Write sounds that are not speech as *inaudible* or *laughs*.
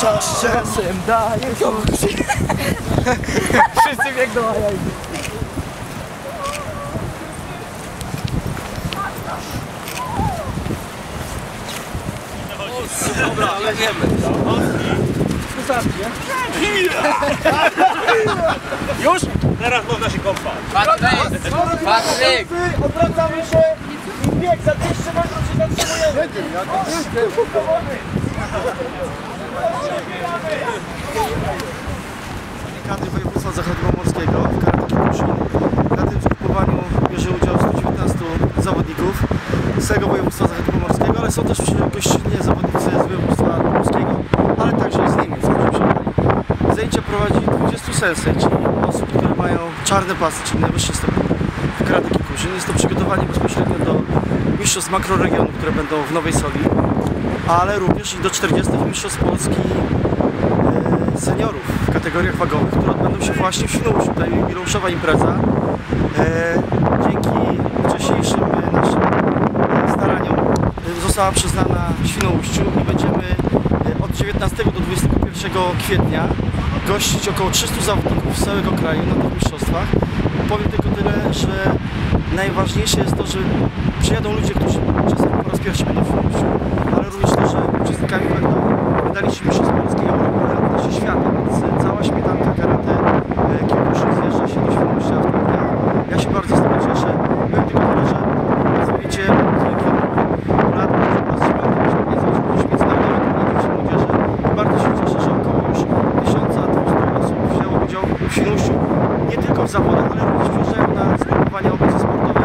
czas czasem daje *laughs* Wszyscy biegną, a ja idę. Dobra, leziemy. Wystarczy, nie? Już? Teraz można się kąpać. Patryk! Patryk! Odwracamy się i bieg za 200 metrów się zatrzymujemy. Kadry województwa zachodniopomorskiego w Kruszyn. Na tym zgrupowaniu bierze udział 119 zawodników z tego województwa zachodniopomorskiego, ale są też gościnnie zawodnicy z województwa polskiego, ale także z którzy przyjechali. Zajęcia prowadzi 20 sensei, czyli osób, które mają czarne pasy, czyli najwyższy stopień w Karateki Kruszyn. Jest to przygotowanie bezpośrednio do mistrzostw makroregionu, które będą w Nowej Soli, ale również i do 40 mistrzostw Polski e, seniorów w kategoriach wagowych, które odbędą się właśnie w Świnoujściu. Tutaj jubileuszowa impreza. E, dzięki wcześniejszym naszym e, staraniom została przyznana Świnoujściu i będziemy od 19 do 21 kwietnia gościć około 300 zawodników z całego kraju na tych mistrzostwach. Powiem tylko tyle, że najważniejsze jest to, że przyjadą ludzie, którzy czasami po raz pierwszy będą Nie tylko w zawodach, ale również w na zgrupowania obozy sportowe.